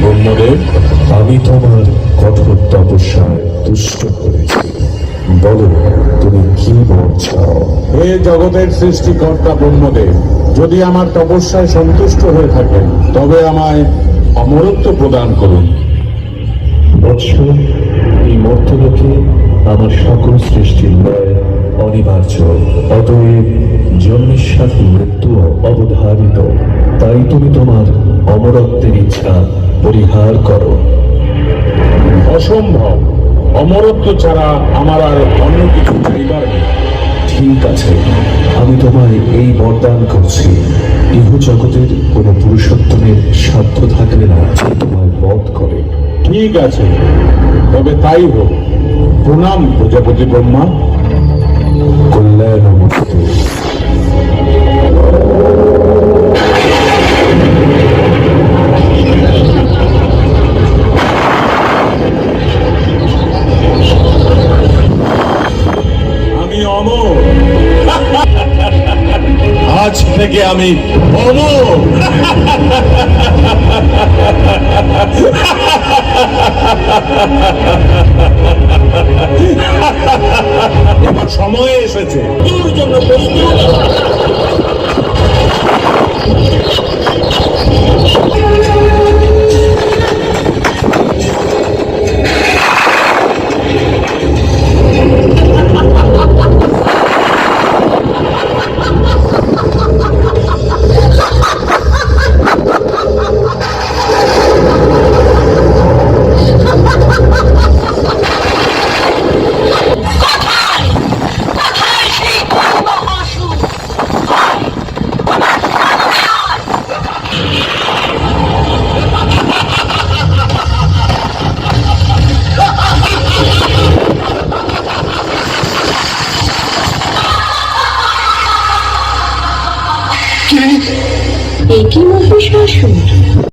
ব্রহ্মদেব আমি তোমার কঠোর তপস্যায় তুষ্ট করেছি বলো তুমি কি বর হে জগতের সৃষ্টিকর্তা ব্রহ্মদেব যদি আমার তপস্যায় সন্তুষ্ট হয়ে থাকেন তবে আমায় অমরত্ব প্রদান করুন। বৎস এই মর্তলোকে আমার সকল সৃষ্টির ন্যায় অনিবার্য। অতএব জন্মের সাথে মৃত্যু অবধারিত। তাই তুমি তোমার অমরত্বের ইচ্ছা পরিহার করো। অসম্ভব। অমরত্ব ছাড়া আমার আর অন্য কিছু চাইবার ঠিক আছে আমি তোমায় এই বরদান করছি। ইহ জগতের কোনো পুরুষোত্তমের সাধ্য থাকবে না যে তোমায় বধ করে। ঠিক আছে তবে তাই হোক। প্রণাম প্রজাপতি ব্রহ্মা। কল্যাণ অমর আজ থেকে আমি সময় একই মহিষাসুর